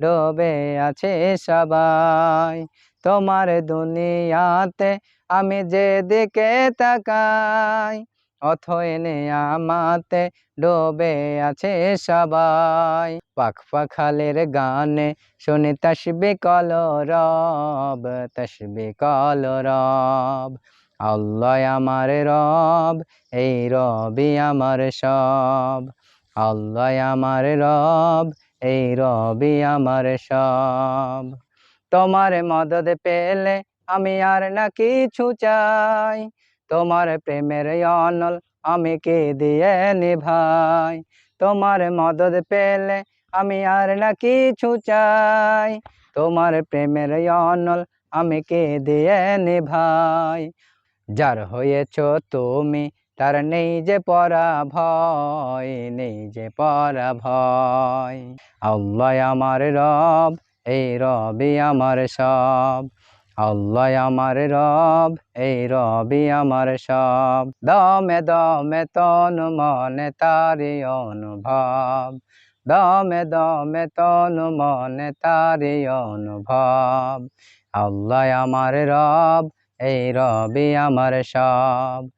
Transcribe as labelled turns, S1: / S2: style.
S1: ডোবে আছে সবাই। তোমার দুনিয়াতে আমি যেদিকে তাকাই অথয় আমাতে ডোবে আছে সবাই। পাখ পাখালের গানে শুনি তসবি কল রব, তসবি কল রব। আল্লাহ আমার রব, এই রবি আমার সব। আল্লাহ আমার রব, এই রবি আমার সব। তোমার মদদ পেলে আমি আর না কিছু চাই। তোমার প্রেমের অনল আমি কে দিয়ে নিভাই? তোমার মদদ পেলে আমি আর না কিছু চাই। তোমার প্রেমের অনল আমি কে দিয়ে নিভাই? যার হয়েছ তুমি তার নেই যে পরা ভয়, নেই যে পরা ভয়। আল্লাহ আমার রব, এই রবি আমার সব। আল্লাহ আমার রব, এই রবি আমার সব। দমে দমে তনু মনে তারি অনুভব। দমে দমে তনু মনে তারি অনুভব। আল্লাহ আমার রব, এই রবি আমার সব।